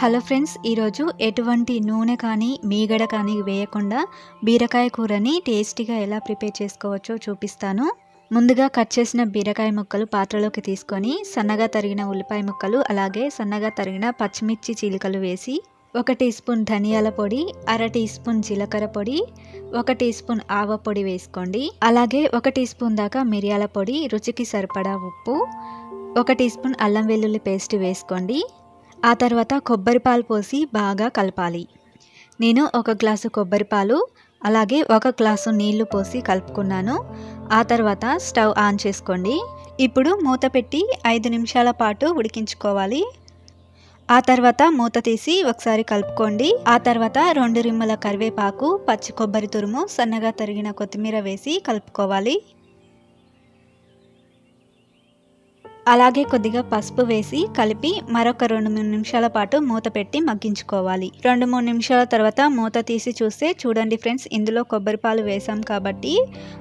Hello friends ఈరోజు ఎటువంటి నూనె కానీ మీగడ కానీ వేయకుండా బీరకాయ కూరని టేస్టీగా ఎలా ప్రిపేర్ చేసుకోవచ్చో చూపిస్తాను. ముందుగా కట్ చేసిన బీరకాయ ముక్కలు పాత్రలోకి తీసుకొని సన్నగా తరిగిన ఉల్లిపాయ ముక్కలు అలాగే సన్నగా తరిగిన పచ్చిమిర్చి చీలికలు వేసి ఒక టీ స్పూన్ ధనియాల పొడి అర టీ స్పూన్ జీలకర్ర పొడి ఒక టీ స్పూన్ ఆవ పొడి వేసుకోండి. అలాగే ఒక టీ స్పూన్ దాకా మిరియాల పొడి రుచికి సరిపడా ఉప్పు ఒక టీ స్పూన్ అల్లం వెల్లుల్లి పేస్ట్ వేసుకోండి. ఆ తర్వాత కొబ్బరి పాలు పోసి బాగా కలపాలి. నేను ఒక గ్లాసు కొబ్బరి పాలు అలాగే ఒక గ్లాసు నీళ్ళు పోసి కలుపుకున్నాను. ఆ తర్వాత స్టవ్ ఆన్ చేసుకోండి. ఇప్పుడు మూత పెట్టి ఐదు నిమిషాల పాటు ఉడికించుకోవాలి. ఆ తర్వాత మూత తీసి ఒకసారి కలుపుకోండి. ఆ తర్వాత రెండు రిమ్మల కరివేపాకు పచ్చి కొబ్బరి తురుము సన్నగా తరిగిన కొత్తిమీర వేసి కలుపుకోవాలి. అలాగే కొద్దిగా పసుపు వేసి కలిపి మరొక రెండు మూడు నిమిషాల పాటు మూత పెట్టి మగ్గించుకోవాలి. రెండు మూడు నిమిషాల తర్వాత మూత తీసి చూస్తే చూడండి ఫ్రెండ్స్ ఇందులో కొబ్బరి పాలు వేసాం కాబట్టి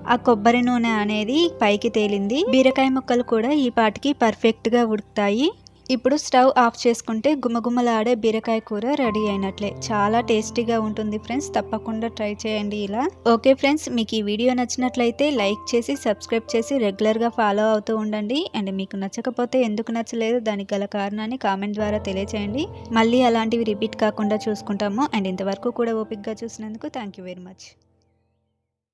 ఆ కొబ్బరి నూనె అనేది పైకి తేలింది. బీరకాయ ముక్కలు కూడా ఈ పాటికి పర్ఫెక్ట్గా ఉడుకుతాయి. ఇప్పుడు స్టవ్ ఆఫ్ చేసుకుంటే గుమగుమలాడే బీరకాయ కూర రెడీ అయినట్లే. చాలా టేస్టీగా ఉంటుంది ఫ్రెండ్స్. తప్పకుండా ట్రై చేయండి ఇలా. ఓకే ఫ్రెండ్స్ మీకు ఈ వీడియో నచ్చినట్లయితే లైక్ చేసి సబ్స్క్రైబ్ చేసి రెగ్యులర్గా ఫాలో అవుతూ ఉండండి. అండ్ మీకు నచ్చకపోతే ఎందుకు నచ్చలేదు దానికి గల కారణాన్ని కామెంట్ ద్వారా తెలియచేయండి. మళ్ళీ అలాంటివి రిపీట్ కాకుండా చూసుకుంటాము. అండ్ ఇంతవరకు కూడా ఓపిక్గా చూసినందుకు థ్యాంక్ యూ వెరీ మచ్.